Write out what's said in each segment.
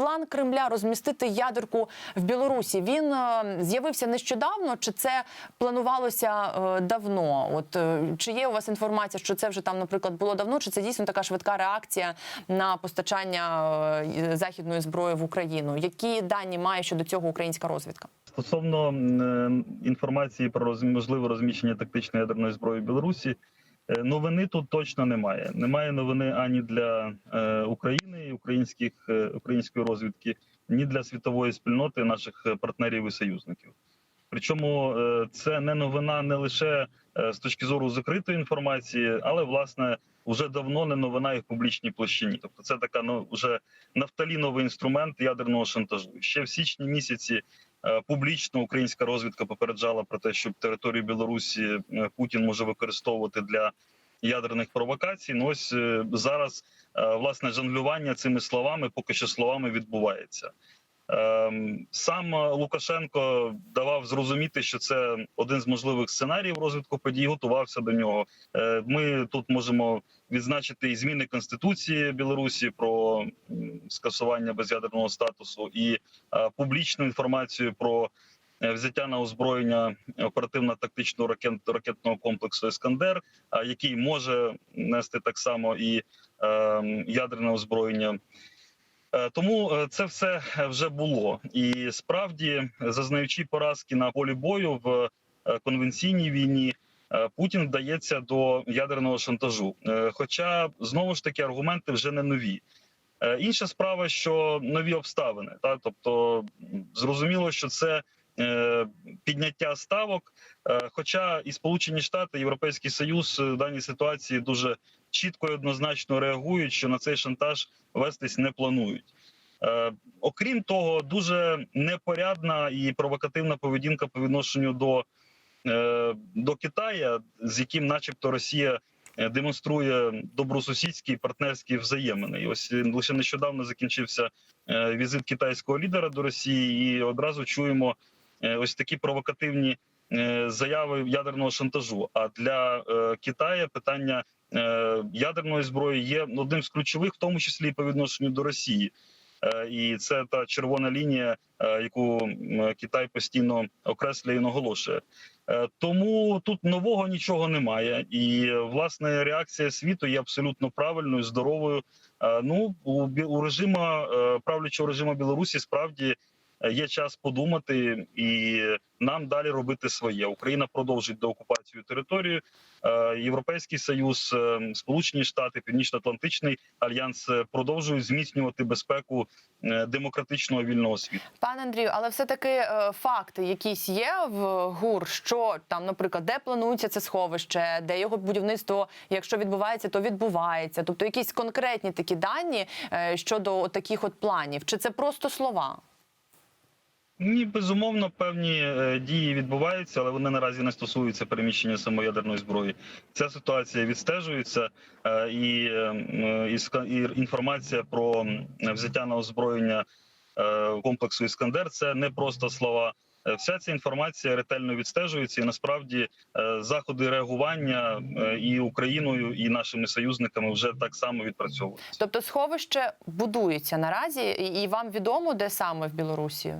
план Кремля розмістити ядерку в Білорусі він е, з'явився нещодавно, чи це планувалося е, давно? От е, чи є у вас інформація, що це вже там, наприклад, було давно? Чи це дійсно така швидка реакція на постачання західної зброї в Україну? Які дані має щодо цього українська розвідка? Стосовно інформації про можливе розміщення тактичної ядерної зброї в Білорусі, новини тут точно немає. Немає новини ані для е, України, українських е, української розвідки, ні для світової спільноти наших е, партнерів і союзників. Причому е, це не новина не лише е, з точки зору закритої інформації, але власне вже давно не новина і в публічній площині. Тобто, це така ну вже нафталіновий інструмент ядерного шантажу. Ще в січні місяці Е, Публічно українська розвідка попереджала про те, що територію Білорусі е, Путін може використовувати для ядерних провокацій. Ну ось е, зараз е, власне жонглювання цими словами, поки що словами відбувається. Ем, Сам е, Лукашенко давав зрозуміти, що це один з можливих сценаріїв розвитку подій. Готувався до нього. Е, Ми тут можемо відзначити і зміни конституції Білорусі про скасування безядерного статусу і е, публічну інформацію про взяття на озброєння оперативно-тактичного ракет, ракетного комплексу Іскандер, який може нести так само і е, ядерне озброєння. Е, Тому е, це все вже було, і справді зазнаючи поразки на полі бою в е, конвенційній війні, е, Путін вдається до ядерного шантажу. Е, Хоча знову ж таки аргументи вже не нові. Е, Інша справа, що нові обставини, та тобто зрозуміло, що це е, підняття ставок. Е, Хоча і Сполучені Штати, Європейський Союз е, в даній ситуації дуже чітко і однозначно реагують, що на цей шантаж вестись не планують. Е, окрім того, дуже непорядна і провокативна поведінка по відношенню до, е, до Китая, з яким, начебто, Росія е, демонструє добросусідські і партнерські взаємини. І ось лише нещодавно закінчився візит китайського лідера до Росії, і одразу чуємо ось такі провокативні заяви ядерного шантажу. А для Китаю питання ядерної зброї є одним з ключових, в тому числі по відношенню до Росії. Е, І це та червона лінія, е, яку Китай постійно окреслює і наголошує. Е, Тому тут нового нічого немає, і е, власне реакція світу є абсолютно правильною, здоровою. Е, Ну у бі- у режима е, правлячого режиму Білорусі справді е, є час подумати, і нам далі робити своє. Україна продовжить деокупацію території. Е, Європейський союз, е, Сполучені Штати, Північно-Атлантичний альянс е, продовжують зміцнювати безпеку е, демократичного вільного світу. Пане Андрію, але все таки е, факти якісь є в ГУР, що там, наприклад, де планується це сховище, де його будівництво, якщо відбувається, то відбувається. Тобто якісь конкретні такі дані е, щодо таких от планів, чи це просто слова? Ні, безумовно, певні е, дії відбуваються, але вони наразі не стосуються переміщення самоядерної зброї. Ця ситуація відстежується, е, і, е, і інформація про взяття на озброєння комплексу Іскандер це не просто слова. Вся ця інформація ретельно відстежується, і насправді заходи реагування і Україною, і нашими союзниками вже так само відпрацьовуються. Тобто, сховище будується наразі, і вам відомо, де саме в Білорусі?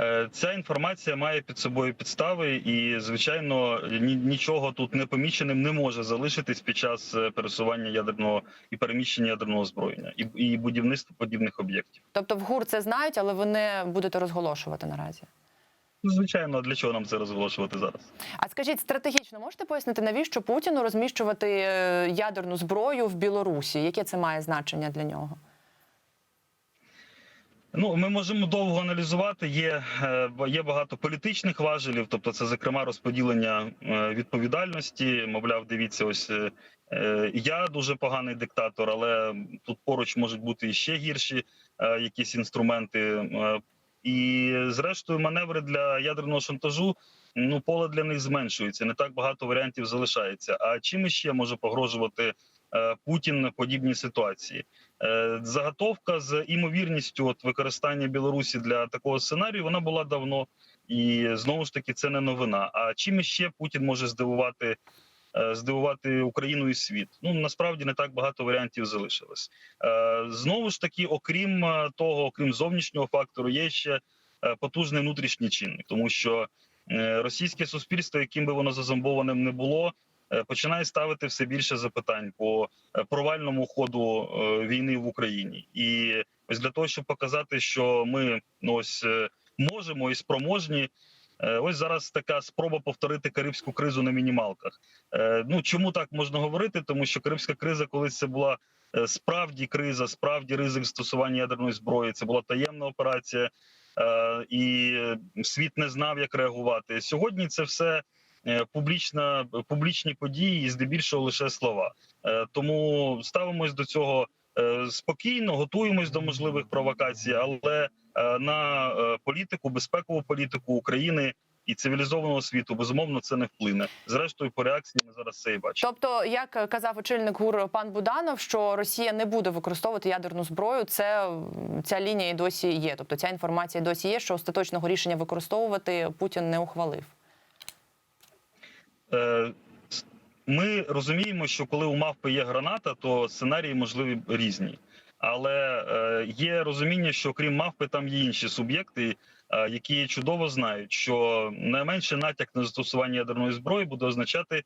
Е, Ця інформація має під собою підстави, і звичайно нічого тут не поміченим не може залишитись під час е, пересування ядерного і переміщення ядерного озброєння і, і будівництва подібних об'єктів. Тобто, в ГУР це знають, але ви не будете розголошувати наразі. Ну, Звичайно, для чого нам це розголошувати зараз? А скажіть, стратегічно можете пояснити, навіщо Путіну розміщувати е, ядерну зброю в Білорусі? Яке це має значення для нього? Ну, ми можемо довго аналізувати. Є, е, є багато політичних важелів, тобто це зокрема розподілення е, відповідальності. Мовляв, дивіться, ось е, я дуже поганий диктатор, але тут поруч можуть бути і ще гірші якісь інструменти. І зрештою, маневри для ядерного шантажу. Ну, поле для них зменшується. Не так багато варіантів залишається. А чим іще може погрожувати Путін в подібній ситуації? Е, Заготовка з імовірністю от використання Білорусі для такого сценарію вона була давно, і знову ж таки це не новина. А чим іще Путін може здивувати е, здивувати Україну і світ. Ну насправді не так багато варіантів залишилось. Е, Знову ж таки, окрім е, того, окрім зовнішнього фактору, є ще е, потужний внутрішній чинник, тому що е, російське суспільство, яким би воно зазомбованим не було, е, починає ставити все більше запитань по е, провальному ходу е, війни в Україні. І ось для того, щоб показати, що ми ну, ось е, можемо і спроможні. е, Ось зараз така спроба повторити карибську кризу на мінімалках. Е, Ну чому так можна говорити? Тому що карибська криза, колись це була е, справді криза, справді ризик застосування ядерної зброї. Це була таємна операція, е, і світ не знав, як реагувати. Сьогодні це все е, публічна публічні події, і здебільшого лише слова. Е, Тому ставимось до цього е, спокійно, готуємось до можливих провокацій, але е, на е, політику, безпекову політику України. І цивілізованого світу безумовно це не вплине. Зрештою, по реакції ми зараз це і бачимо. Тобто, як казав очільник ГУР пан Буданов, що Росія не буде використовувати ядерну зброю, це ця лінія і досі є. Тобто ця інформація досі є, що остаточного рішення використовувати Путін не ухвалив. Е, Ми розуміємо, що коли у мавпи є граната, то сценарії можливі різні. Але е, є розуміння, що крім мавпи, там є інші суб'єкти, е, які чудово знають, що найменше натяк на застосування ядерної зброї буде означати.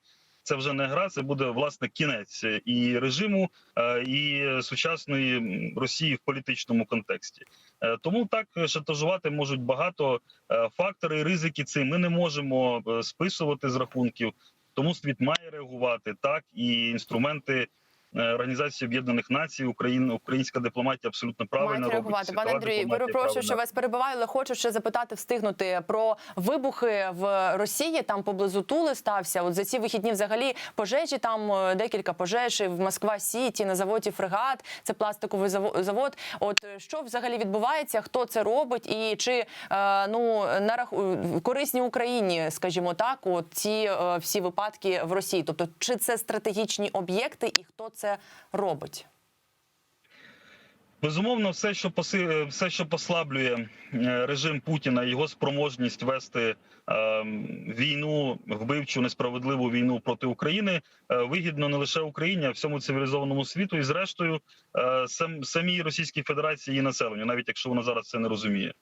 Це вже не гра, це буде власне кінець і режиму, е, і сучасної Росії в політичному контексті. Е, Тому так шантажувати можуть багато факторів, фактори і ризики. Ці ми не можемо е, списувати з рахунків. Тому світ має реагувати так, і інструменти е, Організації Об'єднаних Націй, Україна, українська дипломатія абсолютно правильно робить. Пане Андрію, перепрошую, що вас перебиваю, але хочу ще запитати, встигнути про вибухи в Росії. Там поблизу Тули стався. От за ці вихідні взагалі пожежі. Там е, декілька пожеж в Москва Сіті на заводі Фрегат. Це пластиковий заво- завод. От е, що взагалі відбувається? Хто це робить? І чи е, ну на раху корисні Україні, скажімо так, от ці е, всі випадки в Росії? Тобто, чи це стратегічні об'єкти, і хто це робить? Безумовно, все, що поси... е, все, що послаблює е, режим Путіна, його спроможність вести е, війну, вбивчу несправедливу війну проти України, е, вигідно не лише Україні, а всьому цивілізованому світу, і зрештою е, сам самій Російській Федерації і населенню, навіть якщо вона зараз це не розуміє.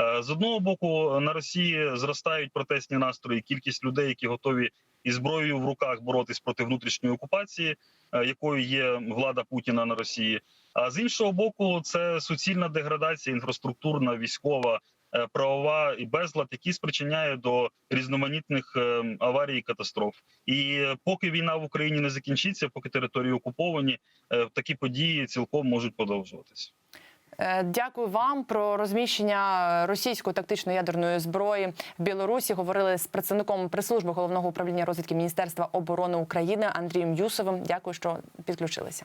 Е, З одного боку, на Росії зростають протестні настрої, кількість людей, які готові із зброєю в руках боротись проти внутрішньої окупації, якою є влада Путіна на Росії. А з іншого боку, це суцільна деградація інфраструктурна, військова, е, правова і безлад, які спричиняє до різноманітних е, аварій і катастроф. І е, поки війна в Україні не закінчиться, поки території окуповані, е, такі події цілком можуть продовжуватися. Е, Дякую вам про розміщення російської тактичної ядерної зброї в Білорусі. Говорили з представником прес-служби головного управління розвідки Міністерства оборони України Андрієм Юсовим. Дякую, що підключилися.